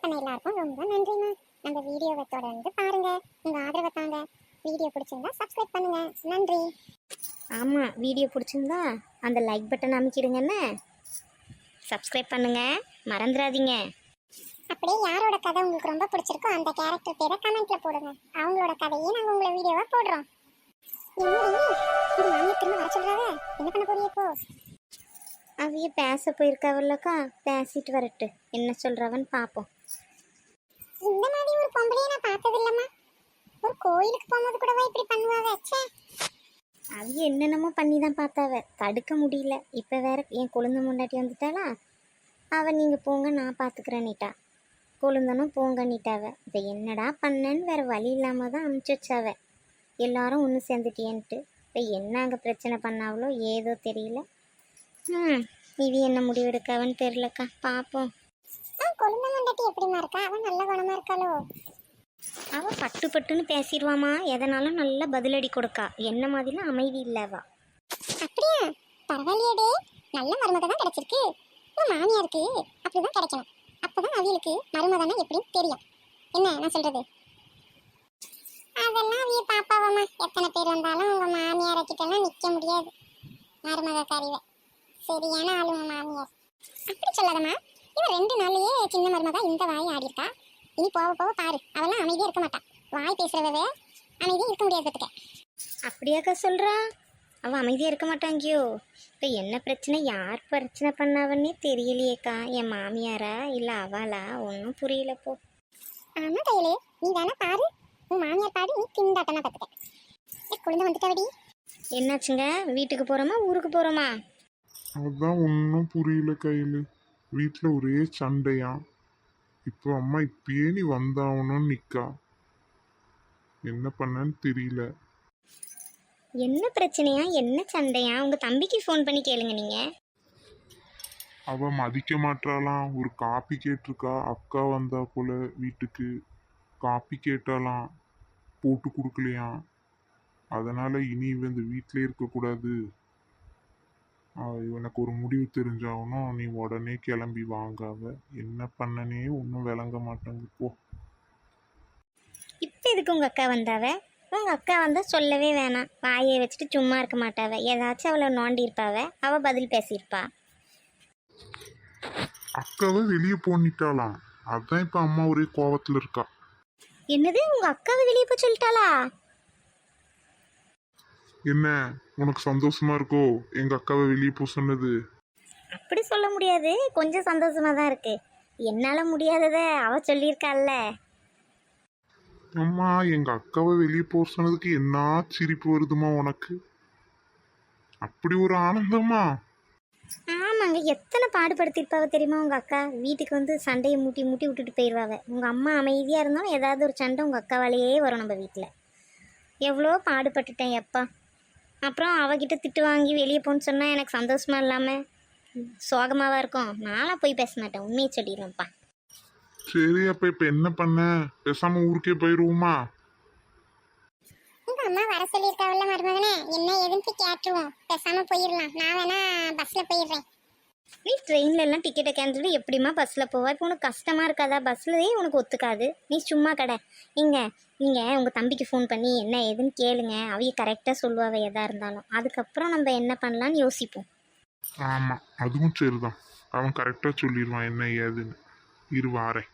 Support பண்ண எல்லாருக்கும் ரொம்ப நன்றிம்மா நம்ம வீடியோவை தொடர்ந்து பாருங்க. உங்க ஆதரவை தாங்க. வீடியோ பிடிச்சிருந்தா சப்ஸ்கிரைப் பண்ணுங்க. நன்றி. ஆமாம் வீடியோ பிடிச்சிருந்தா அந்த லைக் பட்டன் அமைக்கிடுங்கண்ணே சப்ஸ்கிரைப் பண்ணுங்க. மறந்துடாதீங்க. அப்படியே யாரோட கதை உங்களுக்கு ரொம்ப பிடிச்சிருக்கோ அந்த கேரக்டர் பேரை கமெண்ட்ல போடுங்க. அவங்களோட கதையே நாங்க உங்களை வீடியோவா போடுறோம். என்னடி இது மாமியை திரும்ப வர சொல்றாங்க. என்ன பண்ண போறியே இப்போ? அவைய பேச போயிருக்காவல்லக்கா. பேசிட்டு வரட்டு. என்ன சொல்கிறவன்னு பார்ப்போம் இந்த மாதிரி ஒரு பொம்பளையை நான் பார்த்தது இல்லம்மா ஒரு கோயிலுக்கு போகும்போது கூடவா இப்படி பண்ணுவாங்க ச்சே. அவைய என்னென்னமோ பண்ணி தான் பார்த்தாவ. தடுக்க முடியல. இப்போ வேற என் கொழுந்த முண்டாட்டி வந்துட்டாளா? அவள் நீங்கள் போங்க நான் பார்த்துக்கிறேன்னிட்டா கொழுந்தனும் போங்கன்னிட்டாவ. இப்போ என்னடா பண்ணேன்னு வேற வழி இல்லாமல் தான் அமுச்சு வச்சாவ. எல்லாரும் ஒன்று சேர்ந்துட்டியன்ட்டு. இப்போ என்ன அங்கே பிரச்சனை பண்ணாவளோ ஏதோ தெரியல. ம். இது என்ன முடிவெடுக்காவன்னு தெரிலக்கா பார்ப்போம் அவன் கொழுந்த மண்டட்டி எப்படிமா இருக்கா? அவன் நல்ல குணமா இருக்காளோ? அவள் பட்டு பட்டுன்னு பேசிடுவாமா. எதனாலும் நல்லா பதிலடி கொடுக்கா. என்ன மாதிரிலாம் அமைதி இல்லவா அப்படியா? பரவாயில்லையேடே நல்ல மருமக தான் கிடைச்சிருக்கு. உன் மாமியாருக்கு அப்படிதான் கிடைக்கணும். அப்பதான் அவங்களுக்கு மருமகனா எப்படின்னு தெரியும். என்ன நான் சொல்றது? அதெல்லாம் அவிய பாப்பாவம்மா. எத்தனை பேர் வந்தாலும் உங்க மாமியாரை கிட்டலாம் நிக்க முடியாது. மருமக காரிவ சரியான ஆளு உங்க மாமியார். அப்படி சொல்லாதம்மா. இவன் ரெண்டு நாள்லயே சின்ன மருமகா இந்த வாய் ஆடி இருக்கா இனி போக போக பாரு. அவெல்லாம் அமைதியா இருக்க மாட்டான் வாய் பேசுறவவே அமைதியா இருக்க முடியாது பாத்துக்க. அப்படியாக்கா சொல்கிறா அவள் அமைதியாக இருக்க மாட்டாங்கியோ. இப்போ என்ன பிரச்சனை? யார் பிரச்சனை பண்ணாவன்னே தெரியலையேக்கா. என் மாமியாரா இல்லை அவளா? ஒன்றும் புரியல போ. ஆமா கையிலே நீ வேணா பாரு. உன் மாமியார் பாரு நீ திண்டாட்டமா கத்துக்க ஏ குழந்தை வந்துட்டாவடி. என்னாச்சுங்க? வீட்டுக்கு போகிறோமா ஊருக்கு போகிறோமா அதான் ஒன்றும் புரியல கையில். வீட்டில் ஒரே சண்டையா? இப்போ அம்மா இப்பயே நீ வந்தாகணும்னு நிற்கா என்ன பண்ணன்னு தெரியல. என்ன பிரச்சனையா? என்ன சண்டையா? உங்கள் தம்பிக்கு ஃபோன் பண்ணி கேளுங்க நீங்கள் அவ மதிக்க மாட்டாளாம் ஒரு காப்பி கேட்டிருக்கா? அக்கா வந்தா போல வீட்டுக்கு. காப்பி கேட்டாலாம் போட்டு கொடுக்கலையாம் அதனால இனி இவன் இந்த வீட்டிலே இருக்கக்கூடாது. எனக்கு ஒரு முடிவு தெரிஞ்சாகணும் நீ உடனே கிளம்பி வாங்காவ என்ன பண்ணனே ஒன்றும் விளங்க மாட்டேங்குது. போ. இப்போ எதுக்கு உங்கள் அக்கா வந்தாவ உங்கள் அக்கா வந்தால் சொல்லவே வேணாம். வாயை வச்சுட்டு சும்மா இருக்க மாட்டாவ ஏதாச்சும் அவளை நோண்டி இருப்பாவ அவள் பதில் பேசியிருப்பா. அக்காவை வெளியே போனிட்டாளாம் அதான் இப்போ அம்மா ஒரே கோவத்தில் இருக்கா. என்னது? உங்கள் அக்காவை வெளியே போய் சொல்லிட்டாளா? என்ன? உனக்கு சந்தோஷமா இருக்கோ? எங்க அக்காவை வெளியே போக சொன்னது. அப்படி சொல்ல முடியாது. கொஞ்சம் சந்தோஷமா தான் இருக்கு. என்னால முடியாதத அவ சொல்லியிருக்கால்ல அம்மா எங்க அக்காவை வெளியே போக சொன்னதுக்கு என்ன சிரிப்பு வருதுமா உனக்கு? அப்படி ஒரு ஆனந்தமா ஆமாங்க. எத்தனை பாடுபடுத்திருப்பாவ தெரியுமா உங்க அக்கா? வீட்டுக்கு வந்து சண்டையை மூட்டி மூட்டி விட்டுட்டு போயிடுவாவ உங்க அம்மா அமைதியா இருந்தாலும் ஏதாவது ஒரு சண்டை உங்க அக்காவாலேயே வரும் நம்ம வீட்டில் எவ்வளோ பாடுபட்டுட்டேன் எப்பா. அப்புறம் அவகிட்ட திட்டு வாங்கி வெளியே போன்னு சொன்னா எனக்கு சந்தோஷமா இல்லாம சோகமாவா இருக்கும். நான்லாம் போய் பேச மாட்டேன். உண்மையை சொல்லிடுவேன்ப்பா சரி அப்ப இப்ப என்ன பண்ண? பேசாம ஊருக்கே போயிருவோமா? உங்க அம்மா வர சொல்லியிருக்காவல்ல மருமகனே? என்ன எதுன்னு கேட்டுருவோம். பேசாம போயிடலாம். நான் வேணா பஸ்ல போயிடுறேன். நீ ட்ரெயின்ல எல்லாம் டிக்கெட்டை கேன்சல் எப்படிம்மா பஸ்ஸில் போவா? இப்போ உனக்கு கஷ்டமாக இருக்காதா? பஸ்லயே உனக்கு ஒத்துக்காது. நீ சும்மா கடை. நீங்க நீங்கள் உங்கள் தம்பிக்கு ஃபோன் பண்ணி என்ன ஏதுன்னு கேளுங்க. அவங்க கரெக்டாக சொல்லுவாவ எதாக இருந்தாலும். அதுக்கப்புறம் நம்ம என்ன பண்ணலாம்னு யோசிப்போம். ஆமாம் அதுவும் சரிதான். அவன் கரெக்டாக சொல்லிடுவான் என்ன ஏதுன்னு. இரு வாரேன்.